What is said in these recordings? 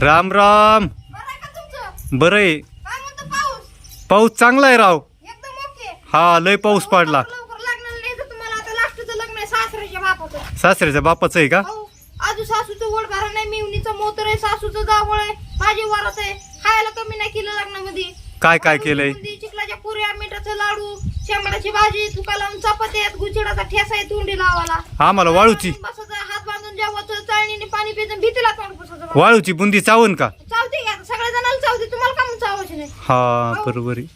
राम राम. बरं आहे. पाऊस? चांगला आहे राव. हा लय पाऊस पडला. सासऱ्याच्या बापाचं. आहे का? आजू सासूचं वड भरा नाही मिवणीचं मोतर आहे सासूचं जावळ आहे माझी वरात आहे. खायला कमी नाही केलं लग्नामध्ये. काय काय केलंय? बुंदी, चिखलाच्या पुऱ्या मिठाचं लाडू शेंगडाची भाजी तुका लावून चपाती आहेत गुचिडाचा ठेसा आहे तोंडी लावाला आम्हाला वाळूची. हात बांधून जेवायचं चाळणीने पाणी पितं भीतीला तोंड वाळूची बुंदी चावून का? चावते का सगळ्या जणांना चावते तुम्हाला का म्हणून चावायची नाही. हा बरोबर आहे.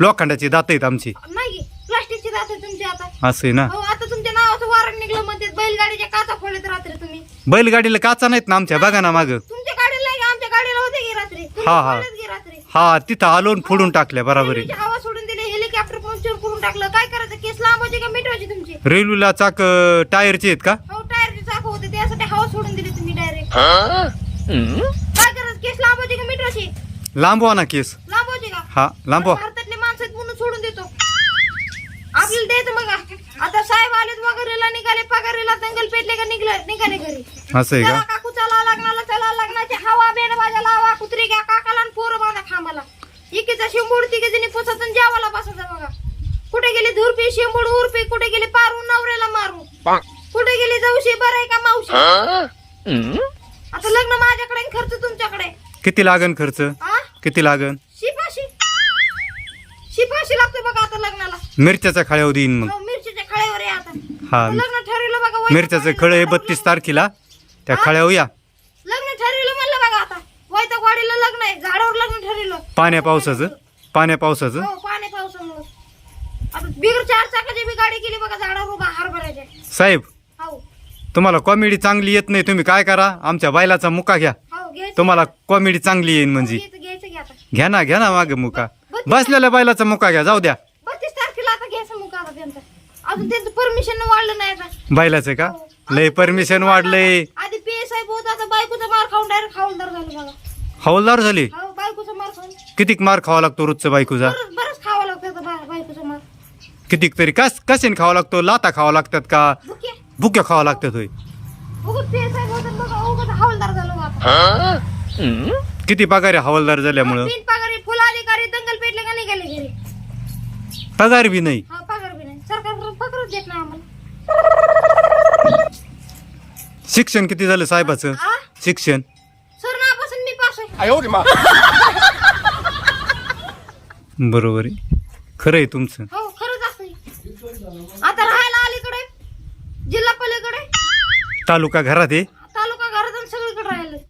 लोखंडाची दात आहेत आमची. नाही प्लास्टिकची दात आहे तुमची आता. असं आहे ना? हो आता तुमच्या नावाचं वारंट निघलं म्हणते बैलगाडीच्या काचा खोलेत रात्री तुम्ही. बैलगाडीला काचा नाहीत ना आमच्या? बघा ना माग. तुमच्या गाडीला नाही का? आमच्या गाडीला होते की रात्री? तुम्ही हा, हा. खोलत की रात्री? हा तिथं आलोन फोडून टाकल्या बराबर आहे. रेल्वेची हवा सोडून दिली हेलिकॉप्टर पंक्चर करून टाकलं. काय करायचं? केस लांबायची का मिटवायची तुमची? रेल्वेला चाक अं, टायरचे आहेत का? हो टायरची चाक होते त्यासाठी हवा सोडून दिली तुम्ही डायरेक्ट काय करायचं केस का लांबवा ना केस. लांबायची का? हा लांबवा. भारतातले माणसं आहेत म्हणून सोडून देतो. आपल्याला द्यायचं मग. आता साहेब आलेत वगैरेला निघाले पगारीला दंगल पेटले का निघले? निघाले घरी. असं आहे चला का काकू चला लग्नाला चला लग्नाची हवा बेड बाजा लावा कुत्री घ्या काकाला आणि पोरं बांधा खांबाला. इकीचा शिंबूड पुसत आणि बसायचं बघा. कुठे गेली धुरपी शिंबूड उरपी कुठे गेली पारू नवऱ्याला मारू? कुठे गेली जाऊशी बरं आहे का मावशी? आता लग्न माझ्याकडे आणि खर्च तुमच्याकडे. किती लागन खर्च? हा किती लागन? शिपाशी शिपाशी लागते बघा आता लग्नाला. मिरच्याचा खाळ्यावर देईन मग. हो, मिरचीच्या खळ्यावर आहे आता. हा लग्न ठरवलं बघा वैभव मिरच्याचं वाडीला खळ आहे लग्न बत्तीस तारखेला. त्या खाळ्यावर या. लग्न ठरवलं म्हणलं बघा आता. वैतकवाडीला लग्न आहे झाडावर लग्न ठरवलं. पाण्या पावसाचं? पाण्या पावसाचं? हो पाणी पावसामुळे. आता बिगर चार चाकाची बी गाडी केली बघा झाडावर उभा हरभऱ्याच्या. साहेब हो तुम्हाला कॉमेडी चांगली येत नाही तुम्ही काय करा? आमच्या बैलाचा मुका घ्या. हो घ्यायचं तुम्हाला कॉमेडी चांगली येईन म्हणजे. घ्यायचं घ्यायचं घ्या आता. घ्या ना घ्या ना माग मुका. बसलेल्या बैलाचा मुका घ्या जाऊ द्या. बत्तीस तारखेला आता घ्यायचं मुका आता त्यांचं. अजून त्यांचं परमिशन वाढलं नाही आता. का? लय परमिशन वाढलंय. आधी पी एस आय होत आता बायकोचा मार खाऊन डायरेक्ट हवालदार झालं बघा. हवालदार झाले? हो बायकोचा मार खाऊन. कितीक मार खावा लागतो रोजचा बायकोचा? बरंच बरंच खावं लागतं आता बा- बायकोचा मार. कितीक तरी कस कशाने खावा लागतो? लाता खावा लागतात का? बुके भुक्या खावा लागतात होय. आता. किती पगार आहे हवालदार झाल्यामुळं? पगारी फुल अधिकारी दंगल पेटले का निघाले घरी? पगार बी नाही. हा पगार बी नाही. सरकार पगारच देत नाही आम्हाला. शिक्षण किती झालं साहेबाचं? शिक्षण? सर नापासून मी पास आहे. बरोबर आहे. खरं आहे तुमचं हो खरंच असं आता राहायला अलीकडे जिल्हा पलीकडे तालुका घरात आहे.